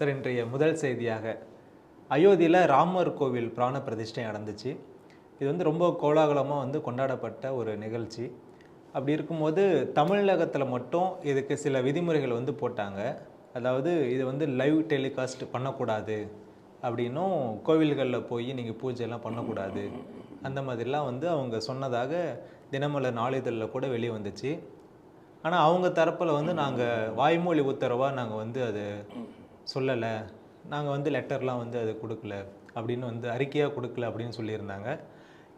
Sir இன்றைய முதல் செய்தியாக அயோத்தியில் ராமர் கோவில் பிராண பிரதிஷ்டை நடந்துச்சு. இது வந்து ரொம்ப கோலாகலமாக வந்து கொண்டாடப்பட்ட ஒரு நிகழ்ச்சி. அப்படி இருக்கும்போது தமிழகத்தில் மட்டும் இதுக்கு சில விதிமுறைகள் வந்து போட்டாங்க. அதாவது இது வந்து லைவ் டெலிகாஸ்ட் பண்ணக்கூடாது அப்படின்னும் கோவில்களில் போய் நீங்கள் பூஜைலாம் பண்ணக்கூடாது. அந்த மாதிரிலாம் வந்து அவங்க சொன்னதாக தினமலர் நாளிதழில் கூட வெளியே வந்துச்சு. ஆனால் அவங்க தரப்பில் வந்து நாங்கள் வாய்மொழி உத்தரவாக நாங்கள் வந்து அது சொல்லலை. நாங்கள் வந்து லெட்டர்லாம் வந்து அது கொடுக்கல. அப்படின்னு வந்து அறிக்கையாக கொடுக்கல அப்படின்னு சொல்லியிருந்தாங்க.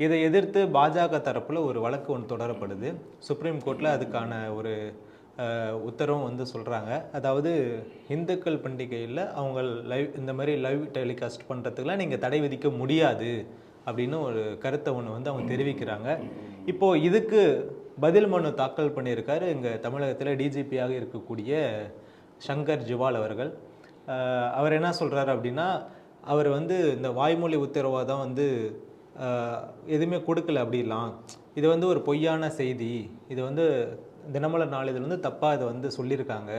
இதை எதிர்த்து பாஜக தரப்பில் ஒரு வழக்கு ஒன்று தொடரப்படுது. சுப்ரீம் கோர்ட்டில் அதுக்கான ஒரு உத்தரவும் வந்து சொல்கிறாங்க அதாவது இந்துக்கள் பண்டிகையில் அவங்க லைவ் இந்த மாதிரி லைவ் டெலிகாஸ்ட் பண்ணுறதுக்குலாம் நீங்கள் தடை விதிக்க முடியாது அப்படின்னு ஒரு கருத்தை ஒன்று வந்து அவங்க தெரிவிக்கிறாங்க. இப்போது இதுக்கு பதில் மனு தாக்கல் பண்ணியிருக்காரு இங்கே தமிழகத்தில் டிஜிபியாக இருக்கக்கூடிய சங்கர் ஜிவால் அவர்கள். அவர் என்ன சொல்கிறாரு அப்படின்னா அவர் வந்து இந்த வாய்மொழி உத்தரவாக தான் வந்து எதுவுமே கொடுக்கல அப்படிலாம். இது வந்து ஒரு பொய்யான செய்தி. இது வந்து தினமலர் நாளிதழ் வந்து தப்பாக இதை வந்து சொல்லியிருக்காங்க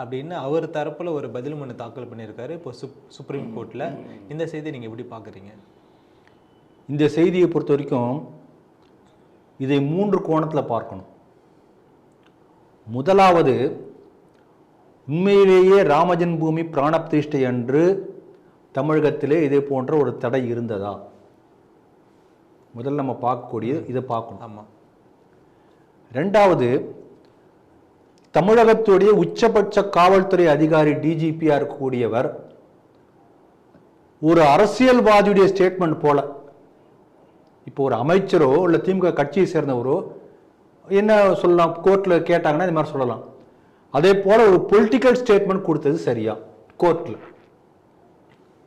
அப்படின்னு அவர் தரப்பில் ஒரு பதில் மனு தாக்கல் பண்ணியிருக்காரு. இப்போ சுப் சுப்ரீம் கோர்ட்டில் இந்த செய்தி நீங்கள் எப்படி பார்க்குறீங்க? இந்த செய்தியை பொறுத்த வரைக்கும் இதை மூன்று கோணத்தில் பார்க்கணும். முதலாவது உண்மையிலேயே ராமஜன் பூமி பிராணப்பிரதிஷ்டை அன்று தமிழகத்திலே இதே போன்ற ஒரு தடை இருந்ததா? முதல்ல நம்ம பார்க்கக்கூடிய இதை பார்க்கணும். ஆமாம் ரெண்டாவது தமிழகத்துடைய உச்சபட்ச காவல்துறை அதிகாரி டிஜிபியா இருக்கக்கூடியவர் ஒரு அரசியல்வாதியுடைய ஸ்டேட்மெண்ட் போல இப்போ ஒரு அமைச்சரோ இல்லை திமுக கட்சியை சேர்ந்தவரோ என்ன சொல்லலாம் கோர்ட்டில் கேட்டாங்கன்னா இந்த மாதிரி சொல்லலாம். அதே போல ஒரு பொலிட்டிக்கல் ஸ்டேட்மெண்ட் கொடுத்தது சரியா? கோர்ட்டில்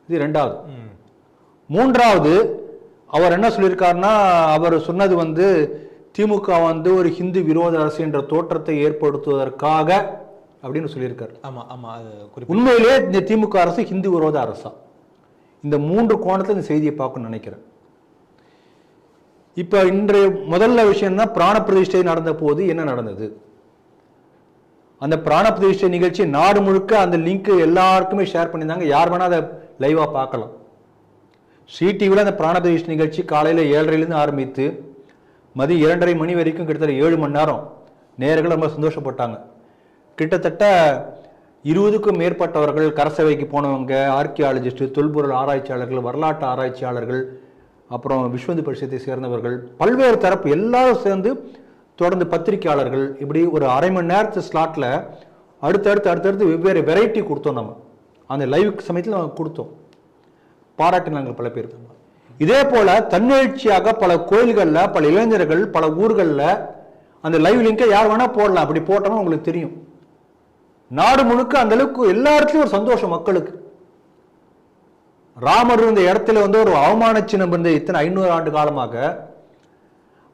இது ரெண்டாவது மூன்றாவது அவர் என்ன சொல்லியிருக்காருன்னா அவர் சொன்னது வந்து திமுக வந்து ஒரு ஹிந்து விரோத அரசு என்ற தோற்றத்தை ஏற்படுத்துவதற்காக அப்படின்னு சொல்லியிருக்காரு. ஆமாம் ஆமாம் அது குறிப்பிட்ட. உண்மையிலே இந்த திமுக அரசு ஹிந்து விரோத அரசா? இந்த மூன்று கோணத்தில் இந்த செய்தியை பார்க்கணும்னு நினைக்கிறேன். இப்போ இன்றைய முதல்ல விஷயம் தான் பிராண பிரதிஷ்டை நடந்த போது என்ன நடந்தது? அந்த பிராண பிரதிஷ்டை நிகழ்ச்சி நாடு முழுக்க அந்த லிங்க் எல்லாருக்குமே ஷேர் பண்ணியிருந்தாங்க. யார் வேணால் அதை லைவாக பார்க்கலாம். சிடிவியில் அந்த பிராண பிரதிஷ்டை நிகழ்ச்சி காலையில் ஏழரைலேருந்து ஆரம்பித்து மதியம் இரண்டரை மணி வரைக்கும் கிட்டத்தட்ட ஏழு மணி நேரம் நேர்கள் ரொம்ப சந்தோஷப்பட்டாங்க. கிட்டத்தட்ட இருபதுக்கும் மேற்பட்டவர்கள் கரசவைக்கு போனவங்க ஆர்கியாலஜிஸ்ட்டு தொல்பொருள் ஆராய்ச்சியாளர்கள் வரலாற்று ஆராய்ச்சியாளர்கள் அப்புறம் விஸ்வந்து பரிசத்தை சேர்ந்தவர்கள் பல்வேறு தரப்பு எல்லாரும் சேர்ந்து தொடர்ந்து பத்திரிக்கையாளர்கள் இப்படி ஒரு அரை மணி நேரத்து ஸ்லாட்டில் அடுத்தடுத்து அடுத்தடுத்து வெவ்வேறு வெரைட்டி கொடுத்தோம் நம்ம. அந்த லைவ் சமயத்தில் நம்ம கொடுத்தோம். பாராட்டினாங்க பல பேர் இதே போல் தன்னெழுச்சியாக பல கோயில்களில் பல இளைஞர்கள் பல ஊர்களில் அந்த லைவ் லிங்கை யார் வேணால் போடலாம். அப்படி போட்டோம்னா உங்களுக்கு தெரியும். நாடு முழுக்க அந்த அளவுக்கு எல்லா இடத்துலையும் ஒரு சந்தோஷம் மக்களுக்கு. ராமர் இருந்த இடத்துல வந்து ஒரு அவமான சின்னம் இருந்த இத்தனை ஐநூறு ஆண்டு காலமாக.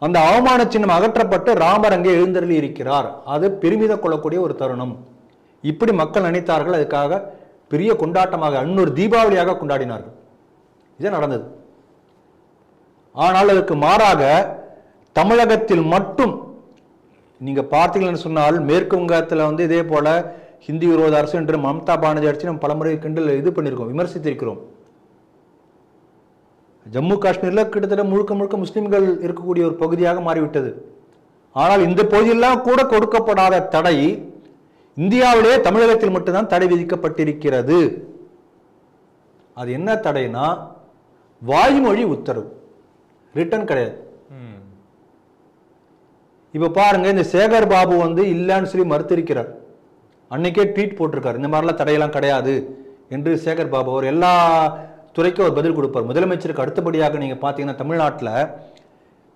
அந்த அவமான சின்னம் அகற்றப்பட்டு ராமர் அங்கே எழுந்தருளி இருக்கிறார். அது பெருமிதம் கொள்ளக்கூடிய ஒரு தருணம். இப்படி மக்கள் நினைத்தார்கள். அதுக்காக பெரிய கொண்டாட்டமாக அன்னொரு தீபாவளியாக கொண்டாடினார்கள். இது நடந்தது. ஆனால் அதற்கு மாறாக தமிழகத்தில் மட்டும் நீங்க பார்த்தீங்கன்னு சொன்னால் மேற்கு வங்கத்தில் வந்து இதே போல ஹிந்தி விரோத அரசு என்று மம்தா பானர்ஜி அடிச்சு நம்ம பலமுறை கிண்டல் இது பண்ணியிருக்கோம் விமர்சித்திருக்கிறோம். ஜம்மு காஷ்மீர்ல கிட்டத்தட்ட முழுக்க முழுக்க முஸ்லிம்கள் இருக்கக்கூடிய ஒரு பகுதியாக மாறிவிட்டது. ஆனால் இந்த பகுதியெல்லாம் கூட கொடுக்கப்படாத தடை இந்தியாவிலே தமிழகத்தில் மட்டும்தான் தடை விதிக்கப்பட்டிருக்கிறது. அது என்ன தடைனா வாய்மொழி உத்தரவு. ரிட்டன் கிடையாது. இப்ப பாருங்க இந்த சேகர் பாபு வந்து இல்லைன்னு சொல்லி மறுத்திருக்கிறார். அன்னைக்கே ட்வீட் போட்டிருக்காரு. இந்த மாதிரிலாம் தடையெல்லாம் கிடையாது என்று சேகர் பாபு. அவர் எல்லா துறைக்கு அவர் பதில் கொடுப்பார். முதலமைச்சருக்கு அடுத்தபடியாக நீங்கள் பார்த்தீங்கன்னா தமிழ்நாட்டில்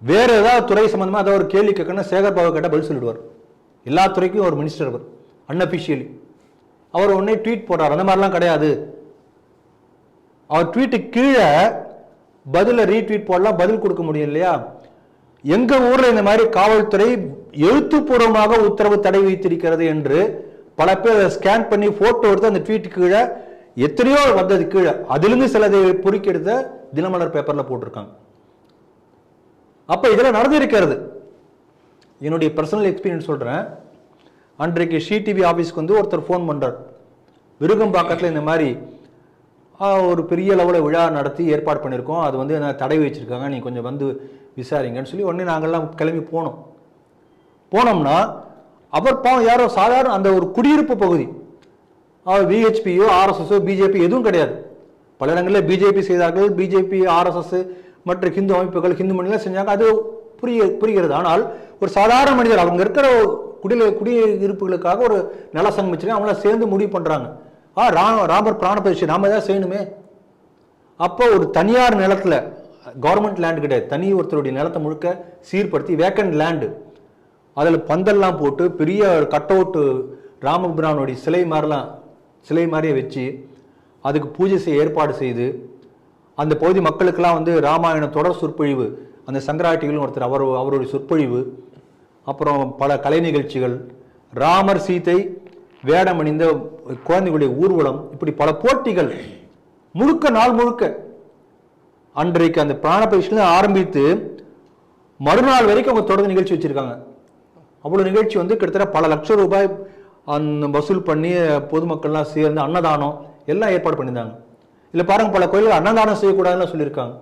வேறு ஏதாவது துறை சம்மந்தமாக ஏதாவது ஒரு கேள்வி கேட்கணும் சேகர் பாபு கேட்டால் பதில் சொல்லிடுவார். எல்லா துறைக்கும் ஒரு மினிஸ்டர் அவர் அன்அஃபிஷியலி அவர் உடனே ட்வீட் போடுறார். அந்த மாதிரிலாம் கிடையாது. அவர் ட்வீட்டு கீழே பதிலை ரீட்வீட் போடலாம் பதில் கொடுக்க முடியும் இல்லையா? எங்கள் ஊரில் இந்த மாதிரி காவல்துறை எழுத்துப்பூர்வமாக உத்தரவு தடை வைத்திருக்கிறது என்று பல பேர் ஸ்கேன் பண்ணி ஃபோட்டோ எடுத்து அந்த ட்வீட் கீழே எத்தனையோ வந்தது கீழே. அதிலிருந்து சிலதை பொறுக்கெடுத்த தினமலர் பேப்பரில் போட்டிருக்காங்க. அப்போ இதெல்லாம் நடந்திருக்கிறது என்னுடைய பர்சனல் எக்ஸ்பீரியன்ஸ் சொல்கிறேன் அன்றைக்கு ஷி டிவி ஆஃபீஸ்க்கு வந்து ஒருத்தர் ஃபோன் பண்ணுறார் விருகம்பாக்கத்தில் இந்த மாதிரி ஒரு பெரிய லெவலில் விழா நடத்தி ஏற்பாடு பண்ணியிருக்கோம். அது வந்து என்ன தடை வச்சுருக்காங்க. நீ கொஞ்சம் வந்து விசாரிங்கன்னு சொல்லி உடனே நாங்கள்லாம் கிளம்பி போனோம். போனோம்னா அவர் பாவம் யாரோ சாதாரண அந்த ஒரு குடியிருப்பு பகுதி அவர் விஹெச்பியோ ஆர்எஸ்எஸோ பிஜேபி எதுவும் கிடையாது. பல இடங்களில் பிஜேபி செய்தார்கள். பிஜேபி ஆர்எஸ்எஸ் மற்ற ஹிந்து அமைப்புகள் ஹிந்து மணிலாம் செஞ்சாங்க. அது புரிய புரிகிறது. ஆனால் ஒரு சாதாரண மனிதர் அவங்க இருக்கிற குடியில குடியிருப்புகளுக்காக ஒரு நல சங்கம் வச்சிருக்காங்க அவங்கள சேர்ந்து முடிவு பண்ணுறாங்க ஆ ரா ராமர் பிராண நாம் நாம ஏதாவது செய்யணுமே. அப்போ ஒரு தனியார் நிலத்துல கவர்மெண்ட் லேண்டு கிடையாது. தனி ஒருத்தருடைய நிலத்தை முழுக்க சீர்படுத்தி வேக்கண்ட் லேண்டு அதில் பந்தல்லாம் போட்டு பெரிய கட் அவுட்டு ராமபிரானுடைய சிலை மாதிரிலாம் சிலை மாதிரியே வச்சு அதுக்கு பூஜை செய்ய ஏற்பாடு செய்து அந்த பகுதி மக்களுக்கெல்லாம் வந்து ராமாயணம் தொடர் சொற்பொழிவு அந்த சங்கராட்டிகள் ஒருத்தர் அவர் அவருடைய சொற்பொழிவு அப்புறம் பல கலை நிகழ்ச்சிகள் ராமர் சீதை வேடமணிந்த குழந்தைகளுடைய ஊர்வலம் இப்படி பல போட்டிகள் முழுக்க நாள் முழுக்க அன்றைக்கு அந்த பிராண பயிற்சியில ஆரம்பித்து மறுநாள் வரைக்கும் அவங்க தொடர்ந்து நிகழ்ச்சி வச்சிருக்காங்க. அவ்வளோ நிகழ்ச்சி வந்து கிட்டத்தட்ட பல லட்சம் ரூபாய் அந்த வசூல் பண்ணி பொதுமக்கள்லாம் சேர்ந்து அன்னதானம் எல்லாம் ஏற்பாடு பண்ணியிருந்தாங்க. இல்லை பாருங்க பல கோயில்கள் அன்னதானம் செய்யக்கூடாதுன்னு சொல்லியிருக்காங்க.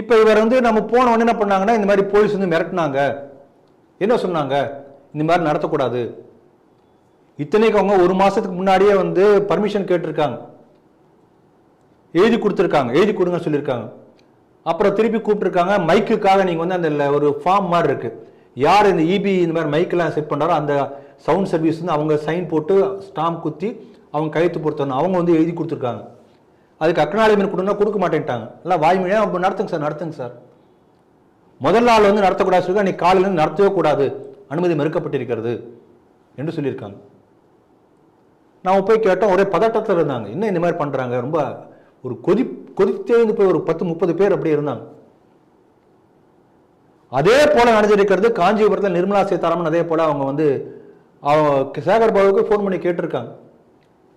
இப்போ இவர் வந்து நம்ம போன உடனே என்ன பண்ணாங்கன்னா இந்த மாதிரி போலீஸ் வந்து மிரட்டினாங்க. என்ன சொன்னாங்க? இந்த மாதிரி நடத்தக்கூடாது. இத்தனைக்கு அவங்க ஒரு மாதத்துக்கு முன்னாடியே வந்து பர்மிஷன் கேட்டிருக்காங்க. எழுதி கொடுத்துருக்காங்க. எழுதி கொடுங்கன்னு சொல்லியிருக்காங்க. அப்புறம் திருப்பி கூப்பிட்டுருக்காங்க. மைக்குக்காக நீங்கள் வந்து அந்த ஒரு ஃபார்ம் மாதிரி இருக்குது யார் இந்த இபி இந்த மாதிரி மைக்கெல்லாம் செட் பண்ணுறாரோ அந்த சவுண்ட் சர்வீஸ் வந்து அவங்க சைன் போட்டு ஸ்டாம்ப் குத்தி அவங்க கையெழுத்து பொறுத்தணும் அவங்க வந்து எழுதி கொடுத்துருக்காங்க. அதுக்கு அக்னாலிமெண்ட் கொடுனா கொடுக்க மாட்டேன்ட்டாங்க. இல்லை வாய்மொழியாக அப்போ நடத்துங்க சார் நடத்துங்க சார். முதல் நாள் வந்து நடத்தக்கூடாது சொல்லி அன்றைக்கி காலையில் இருந்து நடத்தவே கூடாது. அனுமதி மறுக்கப்பட்டிருக்கிறது என்று சொல்லியிருக்காங்க. நான் போய் கேட்டோம் ஒரே பதட்டத்தில் இருந்தாங்க. என்ன இந்த மாதிரி பண்ணுறாங்க ரொம்ப ஒரு கொதி கொதித்தேந்து போய் ஒரு பத்து முப்பது பேர் அப்படியே இருந்தாங்க. அதே போல நடந்திருக்கிறது காஞ்சிபுரத்தில் நிர்மலா சீதாராமன் அதே போல அவங்க வந்து அவங்க சேகர் பாபுக்கு ஃபோன் பண்ணி கேட்டிருக்காங்க.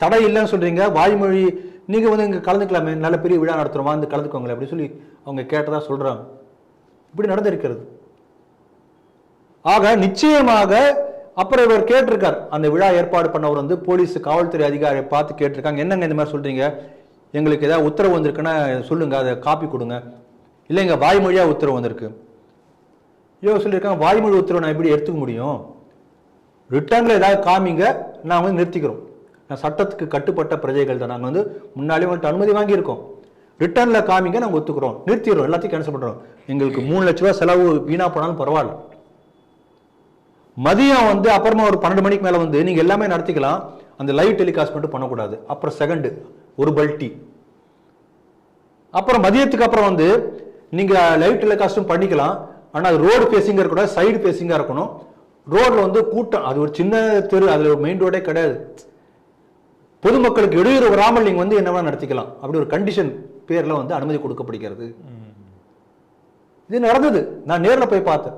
தடை இல்லைன்னு சொல்றீங்க வாய்மொழி நீங்க வந்து இங்க கலந்துக்கலாமே நல்ல பெரிய விழா நடத்துறோம் வந்து கலந்துக்கோங்களே அப்படின்னு சொல்லி அவங்க கேட்டதா சொல்றாங்க. இப்படி நடந்திருக்கிறது. ஆக நிச்சயமாக அப்புறம் இவர் கேட்டிருக்கார் அந்த விழா ஏற்பாடு பண்ணவர் வந்து போலீஸ் காவல்துறை அதிகாரியை பார்த்து கேட்டிருக்காங்க. என்னங்க இந்த மாதிரி சொல்றீங்க? எங்களுக்கு ஏதாவது உத்தரவு வந்திருக்குன்னா சொல்லுங்க அதை காப்பி கொடுங்க. இல்லைங்க வாய்மொழியா உத்தரவு வந்திருக்கு. ஐயோ சொல்லியிருக்காங்க வாய்மொழி உத்தரவு நான் எப்படி எடுத்துக்க முடியும்? ரிட்டர்னில் ஏதாவது காமிங்க நாங்கள் வந்து நிறுத்திக்கிறோம். நான் சட்டத்துக்கு கட்டுப்பட்ட பிரஜைகள் தான். நாங்கள் வந்து முன்னாலே வந்துட்டு அனுமதி வாங்கியிருக்கோம். ரிட்டர்னில் காமிங்க நாங்கள் ஒத்துக்கிறோம். நிறுத்திடுறோம் எல்லாத்தையும் கேன்சல் பண்ணுறோம் எங்களுக்கு மூணு லட்ச ரூபா செலவு வீணாக போனாலும் பரவாயில்ல. மதியம் வந்து அப்புறமா ஒரு பன்னெண்டு மணிக்கு மேலே வந்து நீங்கள் எல்லாமே நடத்திக்கலாம். அந்த லைவ் டெலிகாஸ்ட் மட்டும் பண்ணக்கூடாது. அப்புறம் செகண்டு ஒரு பல்ட்டி. அப்புறம் மதியத்துக்கு அப்புறம் வந்து நீங்கள் லைவ் டெலிகாஸ்ட்டும் பண்ணிக்கலாம். ஆனா அது ரோடு ஃபேஸிங்கா இருக்கக்கூடாது சைடு ஃபேஸிங்கா இருக்கணும். ரோட்ல வந்து கூட்டம் அது ஒரு சின்ன தெரு அதுல ஒரு மெயின் ரோடே கிடையாது. பொதுமக்களுக்கு இடையூறு வராமல் நீங்க வந்து என்ன வேணா நடத்திக்கலாம். அப்படி ஒரு கண்டிஷன் பேர்ல வந்து அனுமதி கொடுக்கப்படுகிறது. இது நடந்தது. நான் நேர்ல போய் பார்த்தேன்.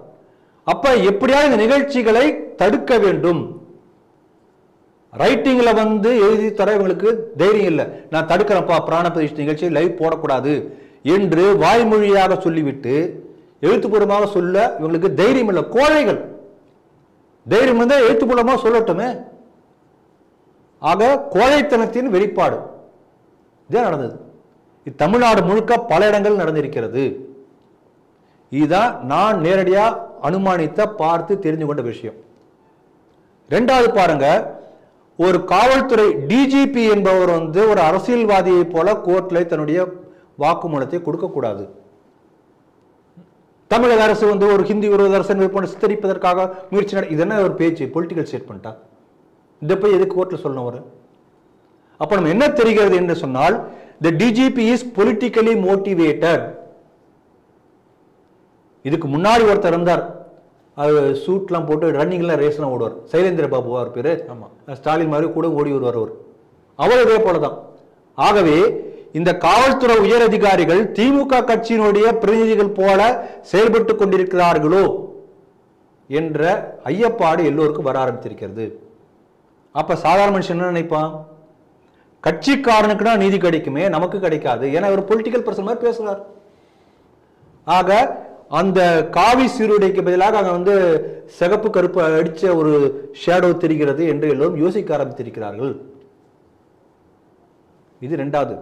அப்ப எப்படியாவது இந்த நிகழ்ச்சிகளை தடுக்க வேண்டும். ரைட்டிங்ல வந்து எழுதி தர இவங்களுக்கு தைரியம் இல்லை. நான் தடுக்கிறேன்ப்பா பிராண பிரதிஷ்டை நிகழ்ச்சி லைவ் போடக்கூடாது என்று வாய்மொழியாக சொல்லிவிட்டு எழுத்துப்பூர்வமாக சொல்ல இவங்களுக்கு தைரியம் இல்லை. கோழைகள். தைரியம் இருந்தால் எழுத்துப்பூர்வமாக சொல்லட்டுமே. ஆக கோழைத்தனத்தின் வெளிப்பாடு. இதே நடந்தது. இது தமிழ்நாடு முழுக்க பல இடங்கள் நடந்திருக்கிறது. இதுதான் நான் நேரடியாக அனுமானித்த பார்த்து தெரிஞ்சு கொண்ட விஷயம். ரெண்டாவது பாருங்க. ஒரு காவல்துறை டிஜிபி என்பவர் வந்து ஒரு அரசியல்வாதியை போல கோர்ட்டில் தன்னுடைய வாக்குமூலத்தை கொடுக்கக்கூடாது. தமிழக அரசு வந்து ஒரு ஹிந்தி விரோத அரசன் விற்பனை சித்தரிப்பதற்காக முயற்சி நட இது என்ன ஒரு பேச்சு? பொலிட்டிக்கல் ஸ்டேட்மெண்ட்டா இதை போய் எதுக்கு கோர்ட்ல சொல்லணும் அவர்? அப்ப நம்ம என்ன தெரிகிறது என்று சொன்னால் the DGP is politically motivated இதுக்கு முன்னாடி ஒருத்தர் இருந்தார். அவர் சூட்லாம் போட்டு ரன்னிங்லாம் ரேஸ்லாம் ஓடுவார். சைலேந்திர பாபு அவர் பேரு. ஆமா. ஸ்டாலின் மாதிரி கூட ஓடி வருவார் அவர். அவர் இதே போலதான். ஆகவே இந்த காவல்துறை உயர் அதிகாரிகள் திமுக கட்சியினுடைய பிரதிநிதிகள் போல செயல்பட்டு கொண்டிருக்கிறார்களோ என்ற ஐயப்பாடு எல்லோருக்கும் வர ஆரம்பித்திருக்கிறது. அப்ப சாதாரண மனுஷன் என்ன நினைப்பான்? கட்சிக்காரனுக்குனா நீதி கிடைக்குமே நமக்கு கிடைக்காது. ஏன்னா ஒரு பொலிட்டிக்கல் பர்சன் மாதிரி பேசுறார். ஆக அந்த காவி சீருடைக்கு பதிலாக அங்க வந்து சிகப்பு கருப்பு அடிச்ச ஒரு ஷேடோ தெரிகிறது என்று எல்லோரும் யோசிக்க ஆரம்பித்திருக்கிறார்கள். இது ரெண்டாவது.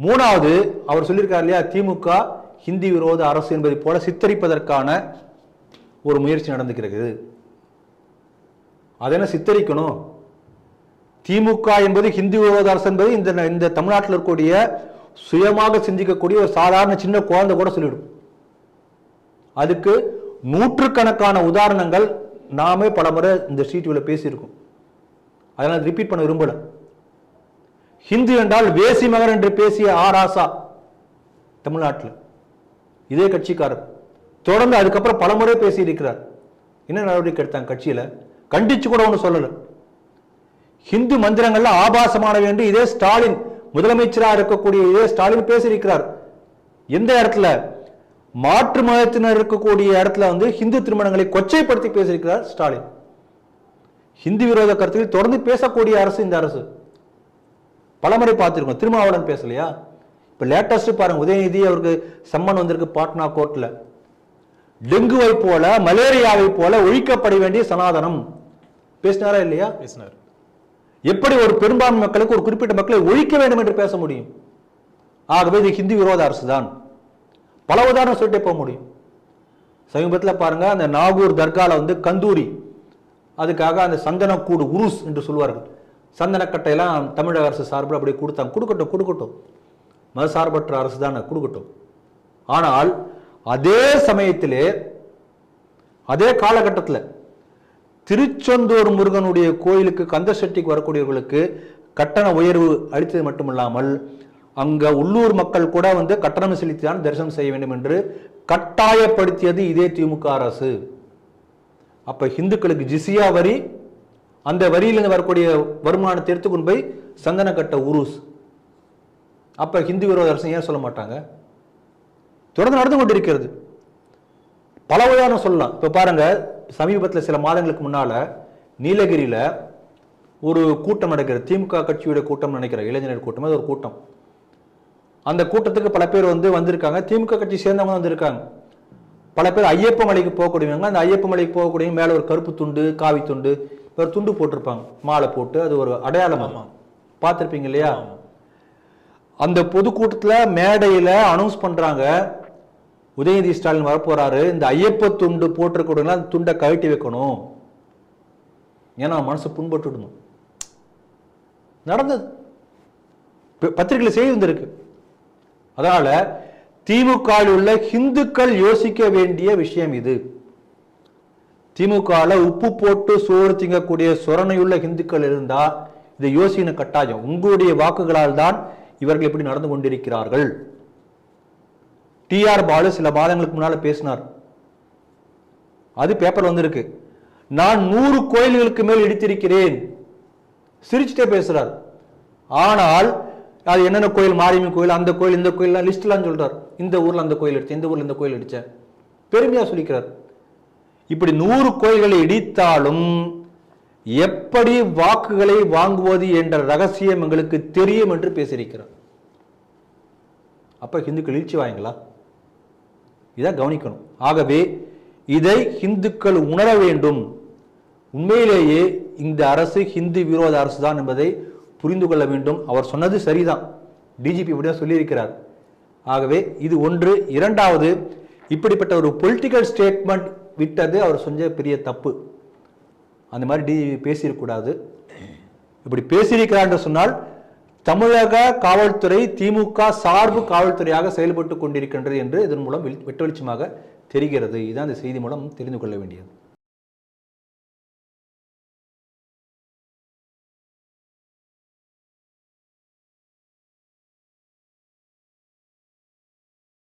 மூணாவது அவர் சொல்லியிருக்கார் இல்லையா திமுக ஹிந்தி விரோத அரசு என்பதை போல சித்தரிப்பதற்கான ஒரு முயற்சி நடந்துக்கிறது. அதென்ன என்ன சித்தரிக்கணும்? திமுக என்பது ஹிந்தி விரோத அரசு என்பது இந்த இந்த தமிழ்நாட்டில் இருக்கக்கூடிய சுயமாக சிந்திக்கக்கூடிய ஒரு சாதாரண சின்ன குழந்தை கூட சொல்லிடும். அதுக்கு நூற்றுக்கணக்கான உதாரணங்கள் நாமே பலமுறை இந்த ஸ்ட்ரீட்ல பேசியிருக்கோம். அதனால் ரிப்பீட் பண்ண விரும்பலை. ஹிந்து என்றால் வேசி மகன் என்று பேசிய ஆராசா தமிழ்நாட்டில். இதே கட்சிக்காரர். தொடர்ந்து அதுக்கப்புறம் பல முறை பேசியிருக்கிறார். என்ன நடவடிக்கை எடுத்தாங்க கட்சியில்? கண்டிச்சு கூட ஒன்றும் சொல்லலை. ஹிந்து மந்திரங்கள்ல ஆபாசமானவை என்று இதே ஸ்டாலின் முதலமைச்சராக இருக்கக்கூடிய இதே ஸ்டாலின் பேசியிருக்கிறார். எந்த இடத்துல? மாற்று மதத்தினர் இருக்கக்கூடிய இடத்துல வந்து ஹிந்து திருமணங்களை கொச்சைப்படுத்தி பேசியிருக்கிறார் ஸ்டாலின். ஹிந்தி விரோத கருத்துக்கள் தொடர்ந்து பேசக்கூடிய அரசு இந்த அரசு. பலமுறை பார்த்திருக்கோம். திருமாவளவன் பேசலையா? இப்ப லேட்டஸ்ட் பாருங்க. உதயநிதி அவருக்கு சம்மன் வந்திருக்கு பாட்னா கோர்ட்ல டெங்குவை போல மலேரியாவை போல ஒழிக்கப்பட வேண்டிய சனாதனம். பேசினாரா இல்லையா? பேசினார். எப்படி ஒரு பெரும்பான்மை மக்களுக்கு ஒரு குறிப்பிட்ட மக்களை ஒழிக்க வேண்டும் என்று பேச முடியும்? ஆகவே இது ஹிந்தி விரோத அரசு தான் பல உதாரணம் சொல்லிட்டே போக முடியும். சமீபத்தில் பாருங்க அந்த நாகூர் தர்கால வந்து கந்தூரி. அதுக்காக அந்த சந்தனக்கூடு உருஸ் என்று சொல்வார்கள். சந்தனக்கட்டையெல்லாம் தமிழக அரசு சார்பில் அப்படி கொடுத்தாங்க. கொடுக்கட்டும் கொடுக்கட்டும். மதசார்பற்ற அரசு தானே கொடுக்கட்டும். ஆனால் அதே சமயத்திலே அதே காலகட்டத்தில் திருச்செந்தூர் முருகனுடைய கோயிலுக்கு கந்தசெட்டிக்கு வரக்கூடியவர்களுக்கு கட்டண உயர்வு அளித்தது மட்டுமில்லாமல் அங்கே உள்ளூர் மக்கள் கூட வந்து கட்டணம் செலுத்திதான் தரிசனம் செய்ய வேண்டும் என்று கட்டாயப்படுத்தியது இதே திமுக அரசு. அப்போ இந்துக்களுக்கு ஜிசியா வரி அந்த வரியிலிருந்து வரக்கூடிய வருமானத்தை எடுத்துக்கொண்டு போய் சந்தனக்கட்ட உருஸ். அப்போ ஹிந்து விரோத அரசு ஏன் சொல்ல மாட்டாங்க? தொடர்ந்து நடந்து கொண்டிருக்கிறது. பல உதாரணம் சொல்லலாம். இப்போ பாருங்க சமீபத்தில் சில மாதங்களுக்கு முன்னால் நீலகிரியில் ஒரு கூட்டம் நடக்கிறது. திமுக கட்சியுடைய கூட்டம் நினைக்கிற இளைஞர்கள் கூட்டம். அது ஒரு கூட்டம். அந்த கூட்டத்துக்கு பல பேர் வந்து வந்திருக்காங்க. திமுக கட்சி சேர்ந்தவங்க வந்திருக்காங்க. பல பேர் ஐயப்ப மலைக்கு போகக்கூடியவங்க அந்த ஐயப்ப மலைக்கு போகக்கூடியவங்க மேல ஒரு கருப்பு துண்டு காவி துண்டு ஒரு துண்டு போட்டிருப்பாங்க. மாலை போட்டு அது ஒரு அடையாளம். பார்த்திருப்பீங்க இல்லையா? அந்த பொதுக்கூட்டத்துல மேடையில அனௌன்ஸ் பண்றாங்க உதயநிதி ஸ்டாலின் வரப்போறாரு இந்த ஐயப்ப துண்டு போட்டிருக்கூடலாம் அந்த துண்டை கழட்டி வைக்கணும். ஏன்னா மனசு புண்பட்டுடணும் நடந்தது. பத்திரிகையில செய்தி வந்திருக்கு. அதனால திமுகவில் உள்ள ஹிந்துக்கள் யோசிக்க வேண்டிய விஷயம் இது. திமுகவில் உப்பு போட்டு சோறு திங்கக்கூடிய சொரணையுள்ள ஹிந்துக்கள் இருந்தால் இதை யோசின கட்டாயம். உங்களுடைய வாக்குகளால் தான் இவர்கள் இப்படி நடந்து கொண்டிருக்கிறார்கள். டிஆர் பாலு சில மாதங்களுக்கு முன்னால் பேசினார். அது பேப்பர் வந்திருக்கு. நான் நூறு கோயில்களுக்கு மேல் இடித்திருக்கிறேன். சிரிச்சுட்டே பேசுறார். ஆனால் அது என்னென்ன கோயில்? மாரியம்மன் கோயில் அந்த கோயில் இந்த கோயில்லாம் லிஸ்ட்லாம் சொல்றார். இந்த ஊரில் அந்த கோயில் அடிச்சேன் இந்த ஊரில் இந்த கோயில் அடித்தேன் பெருமையாக சொல்லிக்கிறார். இப்படி நூறு கோயில்களை இடித்தாலும் எப்படி வாக்குகளை வாங்குவது என்ற ரகசியம் எங்களுக்கு தெரியும் என்று பேசியிருக்கிறார். அப்போ ஹிந்துக்கள் எழுச்சி வாங்களா இதை கவனிக்கணும். ஆகவே இதை ஹிந்துக்கள் உணர வேண்டும். உண்மையிலேயே இந்த அரசு ஹிந்து விரோத அரசு தான் என்பதை புரிந்து கொள்ள வேண்டும். அவர் சொன்னது சரிதான். டிஜிபி இப்படிதான் சொல்லியிருக்கிறார். ஆகவே இது ஒன்று. இரண்டாவது இப்படிப்பட்ட ஒரு பொலிட்டிக்கல் ஸ்டேட்மெண்ட் விட்டது அவர் செஞ்ச பெரிய தப்பு. அந்த மாதிரி டிஜிபி பேசியிருக்கக்கூடாது. இப்படி பேசியிருக்கிறார் என்று சொன்னால் தமிழக காவல்துறை திமுக சார்பு காவல்துறையாக செயல்பட்டு கொண்டிருக்கின்றது என்று இதன் மூலம் வெளி- வெட்ட வெளிச்சமாக தெரிகிறது. இதுதான் இந்த செய்தி மூலம் தெரிந்து கொள்ள வேண்டியது.